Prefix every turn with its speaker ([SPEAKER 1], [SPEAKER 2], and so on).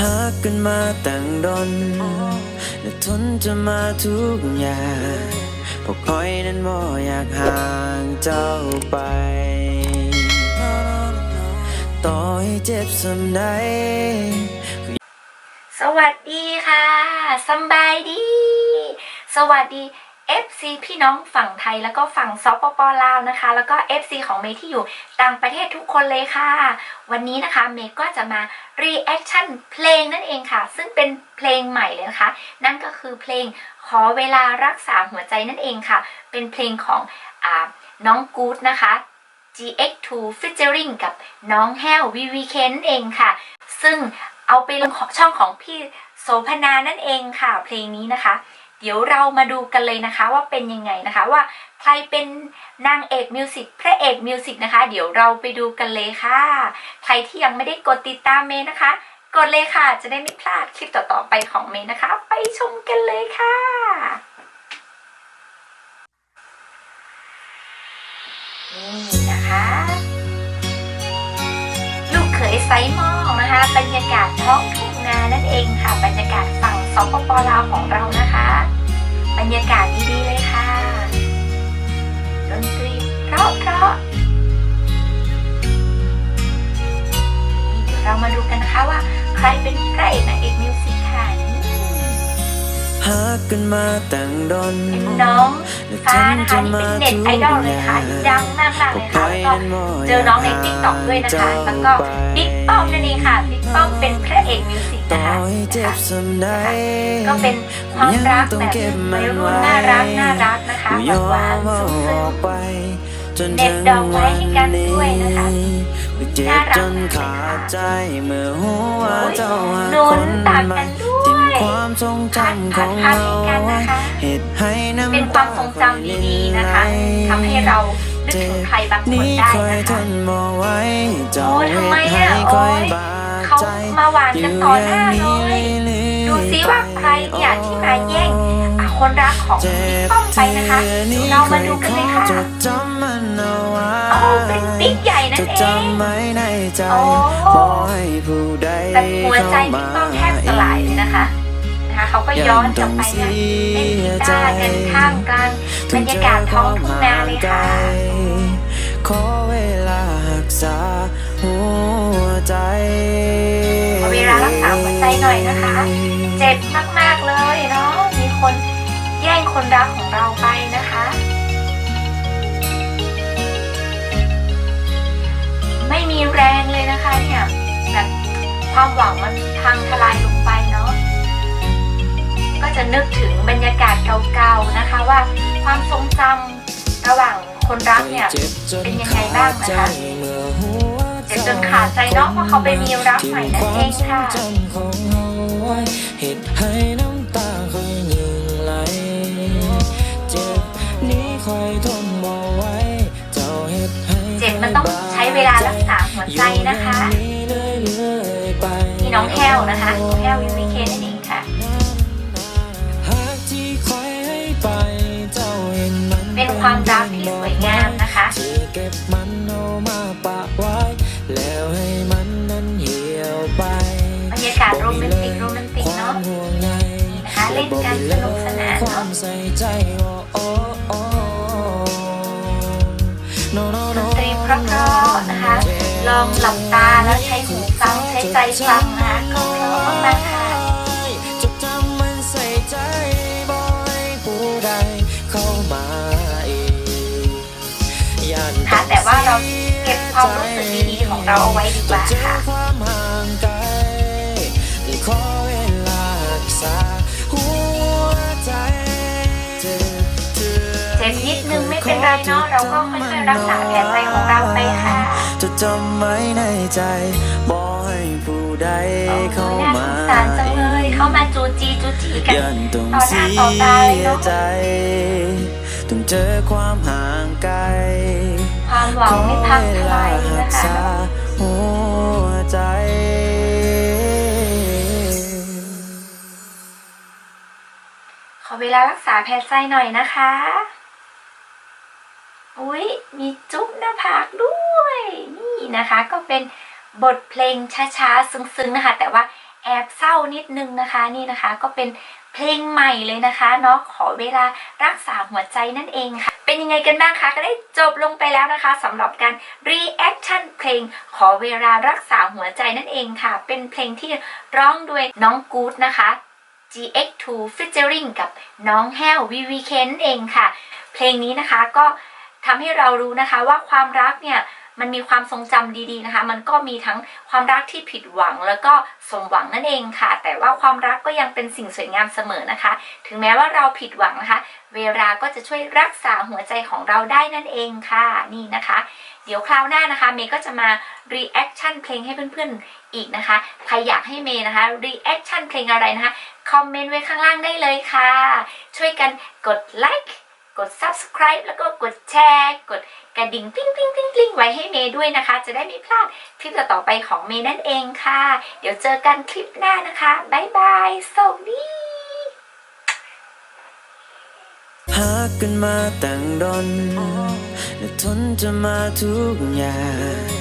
[SPEAKER 1] หากกันมาตั้งดนและทนจะมาทุกอย่างพวกคอยนั้นบ่อยากห่างเจ้าไป ต่อให้เจ็บสำใด
[SPEAKER 2] สวัสดีค่ะสบายดี สวัสดี FC พี่น้องฝั่งไทยแล้วก็ฝั่งซปปลาวนะคะ แล้วก็ FC ของเมย์ที่อยู่ต่างประเทศทุกคนเลยค่ะ วันนี้นะคะเมย์ก็จะมา reaction เพลงนั่นเองค่ะ ซึ่งเป็นเพลงใหม่เลยนะคะ นั่นก็คือเพลงขอเวลารักษาหัวใจนั่นเองค่ะ เป็นเพลงของอน้องกู๊ดนะคะ GX2 featuring กับน้องแห้ว VVK นั่นเองค่ะ ซึ่งเอาไปลงช่องของพี่โสพนานั่นเองค่ะ เพลงนี้นะคะ เดี๋ยวเรามาดูกันเลยนะคะว่าเป็นยังไงนะคะว่าใครเป็นนางเอกมิวสิกพระเอกมิวสิกนะคะ เดี๋ยวเราไปดูกันเลยค่ะใครที่ยังไม่ได้กดติดตามเมย์นะคะ กดเลยค่ะ จะได้ไม่พลาดคลิปต่อๆไปของเมย์นะคะ ไปชมกันเลยค่ะนี่นะคะลูกเขยไซมองนะคะ บรรยากาศท้องทุ่งนานั่นเองค่ะ บรรยากาศฝั่ง สปปลาวของเรานะคะ บรรยากาศดีๆเลยค่ะดนตรีเพราะเพราะนี่เดี๋ยวเรามาดูกันนะคะว่า ใครเป็นพระเอกนางเอกมิวสิกค่ะนี่
[SPEAKER 1] หากกันมาตั้งดน
[SPEAKER 2] น้องฟ้านะคะนี่เป็นเน็ตไอดอลเลยค่ะดังมากๆเลยค่ะแล้วก็เจอน้องในติ๊กต็อกด้วยนะคะ แล้วก็บิ๊กป้อมนั่นเองค่ะบิ๊กป้อมเป็น ก
[SPEAKER 1] ต่อ
[SPEAKER 2] นะคะ
[SPEAKER 1] ให้เจ็บสำใด
[SPEAKER 2] ก็เป็นความรักแบบวัยรุ่นน่ารักน่ารักนะคะ
[SPEAKER 1] ยอ
[SPEAKER 2] หวาน
[SPEAKER 1] ม
[SPEAKER 2] ๆ
[SPEAKER 1] เอา
[SPEAKER 2] ซึ้
[SPEAKER 1] องอกไปจน
[SPEAKER 2] เด็ดดอกไม้ให้กันด้วยนะคะ
[SPEAKER 1] ไม่เจ็บ
[SPEAKER 2] น่ารัก
[SPEAKER 1] จนขาดใจเมื่อหัวเจ้าหา
[SPEAKER 2] โด
[SPEAKER 1] คนน
[SPEAKER 2] ตัด
[SPEAKER 1] ใหม่
[SPEAKER 2] กันด้ว
[SPEAKER 1] ทิ้ง
[SPEAKER 2] ย
[SPEAKER 1] ความทรงจำของ
[SPEAKER 2] พัด
[SPEAKER 1] เรา
[SPEAKER 2] ๆให้กัน
[SPEAKER 1] ไว้
[SPEAKER 2] นะคะ
[SPEAKER 1] เหตุให้น้ำ
[SPEAKER 2] เป็นความทรงจำดีๆนะคะทำให้เรานึกถึงใครบางคน
[SPEAKER 1] นี่
[SPEAKER 2] ได้
[SPEAKER 1] คอย
[SPEAKER 2] นะ
[SPEAKER 1] ท
[SPEAKER 2] คะ
[SPEAKER 1] นบ่ไหว้เจ้า
[SPEAKER 2] โอ้ย
[SPEAKER 1] เห
[SPEAKER 2] ทำไม
[SPEAKER 1] ตุ
[SPEAKER 2] อะ
[SPEAKER 1] ให้คอย
[SPEAKER 2] โอ้ย
[SPEAKER 1] บาด
[SPEAKER 2] เขา
[SPEAKER 1] ใจ
[SPEAKER 2] มาหวานกันต่อหน้าเลย ดูซิว่าใครเนี่ยที่มาแย่งอะคนรักของพี่ป้อมไปนะคะ เรามาดูกันเลยค่ะ
[SPEAKER 1] จดจำมันเอาไว้
[SPEAKER 2] โอ้เป็นติ๊กใหญ่นั่
[SPEAKER 1] จะ
[SPEAKER 2] นเอง
[SPEAKER 1] จำไว้ในใจ
[SPEAKER 2] โอ้
[SPEAKER 1] ขอให้ผู้ใด
[SPEAKER 2] แต่หัวใจ
[SPEAKER 1] เข้า
[SPEAKER 2] พี่
[SPEAKER 1] มา
[SPEAKER 2] ป้อมแทบสลายเลยนะคะนะคะเขาก็ย้อนกลับไปนะเล่นกีตาร์กันท่ามกลางบรรยากาศท้องทุ่งนาเลยค่ะ
[SPEAKER 1] ขอเวลารักษาหัวใจ
[SPEAKER 2] ใจหน่อยนะคะ เจ็บมากๆเลยเนาะมีคนแย่งคนรักของเราไปนะคะ ไม่มีแรงเลยนะคะเนี่ยแบบความหวังมันพังทลายลงไปเนาะก็จะนึกถึงบรรยากาศเก่าๆนะคะว่าความทรงจำระหว่างคนรักเนี่ยเป็นยังไงบ้างนะคะ จ็บจนขาดใจเนาะเพราะเขาไปมีรักใหม่นั่นเองค่ะ
[SPEAKER 1] เหตุให้น้ำตาคอยหนึ่งไหลเจ็บนี้คอยทนบ่ไหว้เจ้าเหตุให้
[SPEAKER 2] เจ็บมันต้องใช้เวลารักษาหัวใจนะคะนี่น้องแห้วนะคะน้องแห้ววิวีเคนั่นเองค่ะ
[SPEAKER 1] หากที่คอยให้ไปเจ้าเห็นมัน
[SPEAKER 2] เป็นความรักที่สวยงามนะคะ
[SPEAKER 1] แล้วให้มันนั้นเหี่ยวไป
[SPEAKER 2] บรรยากาศโรแมนติกโรแมนติกเนาะ
[SPEAKER 1] ควมห่วงใย
[SPEAKER 2] นี่นะคะเล่นกันสนุกสนาน
[SPEAKER 1] ควา
[SPEAKER 2] เนาะ
[SPEAKER 1] มใส่ใจโอ้โอ้โอ้ No, no,
[SPEAKER 2] ด
[SPEAKER 1] no.
[SPEAKER 2] นตรีเพราะๆนะคะ ลองหลับตาแล้วใช้หูฟังใช้ใจฟังนะคะก็เพราะมากๆค่ะ
[SPEAKER 1] จดจำมันใส่ใจบ่อยผู้ใดเข้ามาอีกย่าน
[SPEAKER 2] ค่ะแต่ว่าเราเก็บความรู้สึกดีๆของ เราเอาไว้ดีกว่า
[SPEAKER 1] เจอ
[SPEAKER 2] ค่ะ
[SPEAKER 1] ความห่างไกลขอเวลารักษาหัวใจเจ็บเจ็บ
[SPEAKER 2] เจ็บนิดนึงไม่เป็นไรเนาะเราก็ค่อยๆรักษาแผลใจของเราไปค่ะ
[SPEAKER 1] จะจำไว้ในใจบ่ให้ผู้ใด
[SPEAKER 2] โอ้
[SPEAKER 1] เข้า
[SPEAKER 2] น่า
[SPEAKER 1] มา
[SPEAKER 2] สงสารจังเลยเข้ามาจูจีจูจีกัน
[SPEAKER 1] ยันต้อง
[SPEAKER 2] ต่อห
[SPEAKER 1] เสี
[SPEAKER 2] น้าต่อตาเลย
[SPEAKER 1] ย
[SPEAKER 2] เนาะ
[SPEAKER 1] ใจต้องเจอความห่างไกล
[SPEAKER 2] ความหวังไม่พังทลายเลย
[SPEAKER 1] รั
[SPEAKER 2] นะ
[SPEAKER 1] ก
[SPEAKER 2] คะ
[SPEAKER 1] ษา หัวใจ
[SPEAKER 2] ขอเวลารักษาแผลใจหน่อยนะคะ อุ๊ยมีจุ๊บหน้าผากด้วย นี่นะคะ ก็เป็นบทเพลงช้าๆ ซึ้งๆ นะคะ แต่ว่า แอบเศร้านิดนึงนะคะนี่นะคะก็เป็นเพลงใหม่เลยนะคะเนาะขอเวลารักษาหัวใจนั่นเองค่ะ เป็นยังไงกันบ้างคะก็ได้จบลงไปแล้วนะคะสำหรับการ reaction เพลง ขอเวลารักษาหัวใจนั่นเองค่ะ เป็นเพลงที่ร้องโดยน้องกู๊ดนะคะ GX2 featuring กับน้องแห้ว VVK นั่นเองค่ะ เพลงนี้นะคะก็ทำให้เรารู้นะคะว่าความรักเนี่ย มันมีความทรงจำดีๆนะคะ มันก็มีทั้งความรักที่ผิดหวังแล้วก็สมหวังนั่นเองค่ะ แต่ว่าความรักก็ยังเป็นสิ่งสวยงามเสมอนะคะ ถึงแม้ว่าเราผิดหวังนะคะ เวลาก็จะช่วยรักษาหัวใจของเราได้นั่นเองค่ะนี่นะคะ เดี๋ยวคราวหน้านะคะเมย์ก็จะมา reaction เพลงให้เพื่อนๆอีกนะคะใครอยากให้เมย์นะคะ reaction เพลงอะไรนะคะคอมเมนต์ไว้ข้างล่างได้เลยค่ะ ช่วยกันกดไลค์ กด subscribe แล้วก็กดแชร์ กดกระดิ่งปิ้งปิ้งปิ้งปิ้งไว้ให้เมย์ด้วยนะคะ จะได้ไม่พลาดคลิปต่อไปของเมย์นั่นเองค่ะ เดี๋ยวเจอกันคลิปหน้านะคะบ๊ายบายสวัสดี
[SPEAKER 1] หากันมาตั้งดนและทนจะมาทุกอย่าง